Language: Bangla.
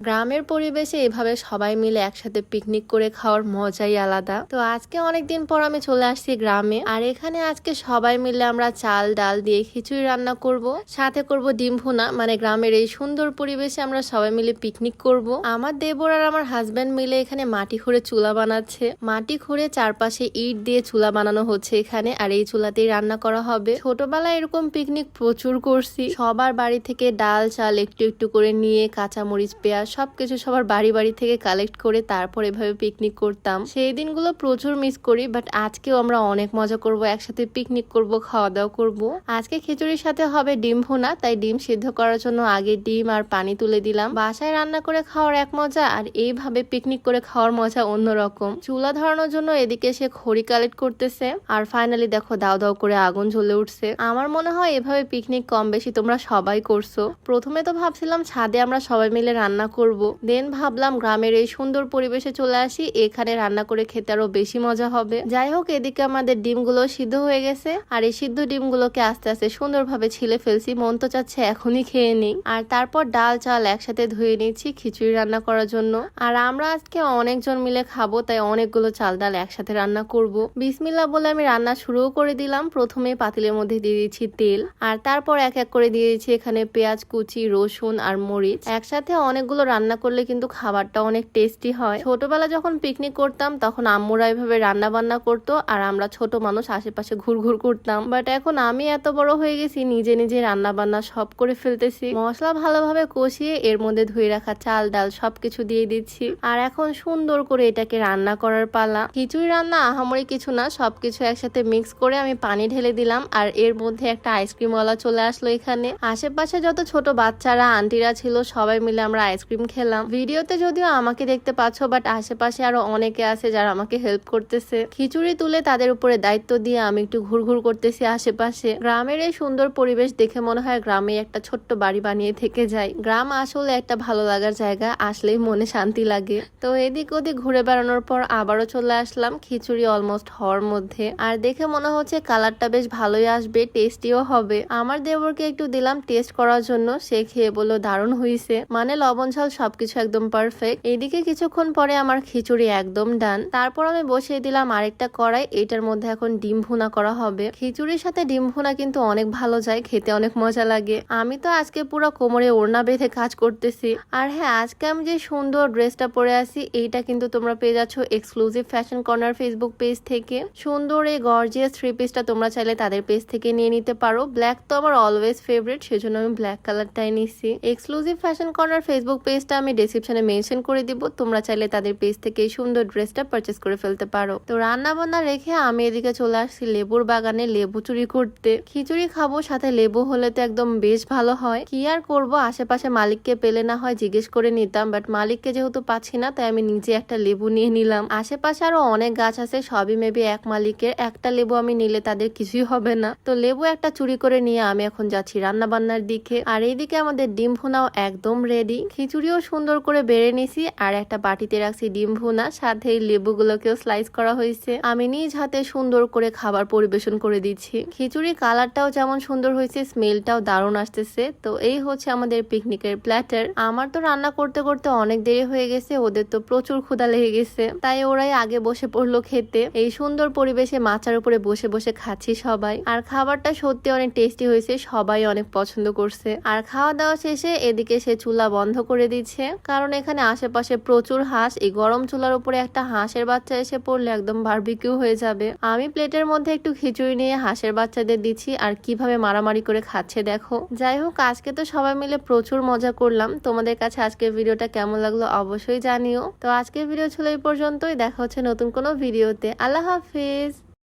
গ্রামের পরিবেশে এভাবে সবাই মিলে একসাথে পিকনিক করে খাওয়ার মজাই আলাদা। তো আজকে অনেকদিন পর আমি চলে আসছি গ্রামে। আর এখানে আজকে সবাই মিলে আমরা চাল, ডাল দিয়ে খিচুড়ি রান্না করব। সাথে করব ডিম ভুনা মানে গ্রামের এই সুন্দর পরিবেশে আমরা সবাই মিলে পিকনিক করব। আমার দেবর আর আমার হাজব্যান্ড মিলে এখানে মাটি খুঁড়ে চুলা বানাচ্ছে। মাটি খুঁড়ে চারপাশে ইট দিয়ে চুলা বানানো হচ্ছে এখানে, আর এই চুলাতেই রান্না করা হবে। ছোটবেলায় এরকম পিকনিক প্রচুর করছি। সবার বাড়ি থেকে ডাল, চাল একটু একটু করে নিয়ে কাঁচামরিচ, পেঁয়াজ সবকিছু সবার বাড়ি বাড়ি থেকে কালেক্ট করে তারপর এভাবে পিকনিক করতাম। সেই দিনগুলো প্রচুর মিস করি বাট আজকেও আমরা অনেক মজা করব, একসাথে পিকনিক করব খাওয়া দাওয়া করব। আজকে খিচুড়ির সাথে হবে ডিম ভুনা, তাই ডিম সিদ্ধ করার জন্য আগে ডিম আর পানি তুলে দিলাম। বাসায় রান্না করে খাওয়ার এক মজা, আর এইভাবে পিকনিক করে খাওয়ার মজা অন্যরকম। চুলা ধরানোর জন্য এদিকে সে খড়ি কালেক্ট করতেছে, আর ফাইনালি দেখো দাও দাও করে আগুন জ্বলে উঠছে। আমার মনে হয় এভাবে পিকনিক কম বেশি তোমরা সবাই করছ। প্রথমে তো ভাবছিলাম ছাদে আমরা সবাই মিলে রান্না করব। দেন ভাবলাম গ্রামের এই সুন্দর পরিবেশে চলে আসি, এখানে রান্না করে খেতে আরও বেশি মজা হবে। যাই হোক, এদিকে আমাদের ডিমগুলো সিদ্ধ হয়ে গেছে। আর এই সিদ্ধ ডিমগুলোকে আস্তে আস্তে সুন্দরভাবে ছিলে ফেলছি, মন তো চাচ্ছে এখনই খেয়ে নিই। আর তারপর ডাল, চাল একসাথে ধুয়ে নিচ্ছি খিচুড়ি রান্না করার জন্য। আর আমরা আজকে অনেকজন মিলে খাব, তাই অনেকগুলো চাল ডাল একসাথে রান্না করব। বিসমিল্লা বলে আমি রান্না শুরুও করে দিলাম। প্রথমে পাতিলের মধ্যে দিয়ে দিচ্ছি তেল। আর তারপর এক এক করে দিয়ে দিচ্ছি এখানে পেঁয়াজ, কুচি, রসুন আর মরিচ। একসাথে অনেকগুলো রান্না করলে কিন্তু খাবারটা অনেক টেস্টি হয়। ছোটবেলা যখন পিকনিক করতাম, তখন আম্মুরা এভাবে রান্না বান্না করতো আর আমরা ছোট মানুষ আশেপাশে ঘুরঘুর করতাম। বাট এখন আমি এত বড় হয়ে গেছি, নিজে নিজে রান্না বান্না সব করে ফেলতেছি। মশলা ভালোভাবে কষিয়ে এর মধ্যে ধুয়ে রাখা চাল, ডাল সবকিছু দিয়ে দিচ্ছি। আর এখন সুন্দর করে এটাকে রান্না করার পালা। খিচুড়ি রান্না আহামরি কিছু না, সবকিছু একসাথে মিক্স করে আমি পানি ঢেলে দিলাম আর এর মধ্যে একটা আইসক্রিমওয়ালা চলে আসলো এখানে। আশেপাশে যত ছোট বাচ্চারা, আন্টিরা ছিল, সবাই মিলে আমরা আইসক্রিম খেলাম। ভিডিওতে যদিও আমাকে দেখতে পাচ্ছ বাট আশেপাশে আরও অনেকে আছে যারা আমাকে হেল্প করতেছে। খিচুড়ি তুলে তাদের উপরে দায়িত্ব দিয়ে আমি একটু ঘুরঘুর করতেছি আশেপাশে। গ্রামের এই সুন্দর পরিবেশ দেখে মনে হয় গ্রামে একটা ছোট্ট বাড়ি বানিয়ে থেকে যায়। গ্রাম আসলে একটা ভালো লাগার জায়গা, আসলেই মনে শান্তি লাগে। তো এদিক ওদিক ঘুরে বেড়ানোর পর আবারও চলে আসলাম খিচুড়ি অলমোস্ট হওয়ার মধ্যে। আর দেখে মনে হচ্ছে কালারটা বেশ ভালোই আসবে টেস্টিও হবে। আমার দেবরকে একটু দিলাম টেস্ট করার জন্য, সে খেয়ে বলল, দারুণ হয়েছে মানে লবণ ঝাল সবকিছু একদম পারফেক্ট এদিকে কিছুক্ষণ পরে আমার খিচুড়ি একদম ডান তারপর আমি বসিয়ে দিলাম আরেকটা কড়াই। এটার মধ্যে এখন ডিম ভুনা করা হবে। খিচুড়ির সাথে ডিম ভুনা কিন্তু অনেক ভালো যায়, খেতে অনেক মজা লাগে। আমি তো আজকে পুরো কোমরে ওড়না বেঁধে কাজ করতেছি। আর হ্যাঁ আজকে আমি যে সুন্দর ড্রেসটা পরে আছি, এইটা কিন্তু তোমরা পেয়ে যাচ্ছ exclusive fashion corner Facebook page থেকে। সুন্দর এই গর্জিয়াস থ্রি পিসটা তোমরা চাইলে তাদের পেজ থেকে নিয়ে নিতে পারো। ব্ল্যাক তো আমার অলওয়েজ ফেভারিট সেজন্য আমি ব্ল্যাক কালারটাই নিচ্ছি এক্সক্লুসিভ ফ্যাশন কর্নার ফেসবুক পেজটা আমি ডিসক্রিপশনে মেনশন করে দিব। তোমরা চাইলে তাদের পেজ থেকে এই সুন্দর ড্রেসটা পারচেস করে ফেলতে পারো। তো রান্না বান্না রেখে আমি এদিকে চলে আসছি লেবুর বাগানে লেবু চুরি করতে। খিচুড়ি খাব, সাথে লেবু হলে তো একদম বেশ ভালো হয়। কি আর করব? আশেপাশে মালিককে পেলে না হয় জিজ্ঞেস করে নিতাম বাট মালিককে যেহেতু পাচ্ছি না, তাই আমি নিজে একটা লেবু নিয়ে নিলাম। আশেপাশে আরও অনেক গাছ আছে, সবই মেবি এক মালিকের। একটা লেবু আমি নিলে তাদের কিছুই হবে না। তো লেবু একটা চুরি করে নিয়ে আমি এখন যাচ্ছি রান্না বান্নার দিকে। আর এইদিকে আমাদের ডিম ভুনাও একদম রেডি খিচুড়িও সুন্দর করে বেড়ে নিছি, আর একটা বাটিতে রাখছি ডিম ভুনা সাথে লেবুগুলোকেও স্লাইস করা হয়েছে। আমি নিজ হাতে সুন্দর করে খাবার পরিবেশন করে দিচ্ছি। খিচুড়ি কালারটাও যেমন সুন্দর হয়েছে স্মেলটাও দারুণ আসতেছে। তো এই হচ্ছে আমাদের পিকনিকের প্ল্যাটার আমার তো রান্না করতে করতে অনেক দেরি হয়ে গেছে, ওদের তো প্রচুর ক্ষুধা লেগে গেছে। তাই ওরাই আগে বসে পড়ল খেতে। এই সুন্দর পরিবেশে মাচার উপরে বসে বসে খাচ্ছি সবাই। আর খাবারটা সত্যি অনেক টেস্টি হয়েছে, সবাই অনেক পছন্দ করছে। আর খাওয়া দাওয়া শেষে এদিকে সে চুলা বন্ধ করে দিচ্ছে কারণ এখানে আশেপাশে প্রচুর হাঁস, এই গরম চুলার উপরে একটা হাঁসের বাচ্চা এসে পড়লে একদম বারবিকিউ হয়ে যাবে। আমি প্লেটের মধ্যে একটু খিচুড়ি নিয়ে হাঁসের বাচ্চাদের দিচ্ছি, আর কীভাবে মারামারি করে খাচ্ছে দেখো। যাই হোক, আজকে তো সবাই মিলে প্রচুর মজা করলাম। তোমাদের কাছে আজকের ভিডিওটা কেমন লাগল অবশ্যই জানিও। তো আজকের ভিডিও ছিল এই পর্যন্তই, দেখা হচ্ছে নতুন কোনো ভিডিওতে। আল্লাহ হাফিজ!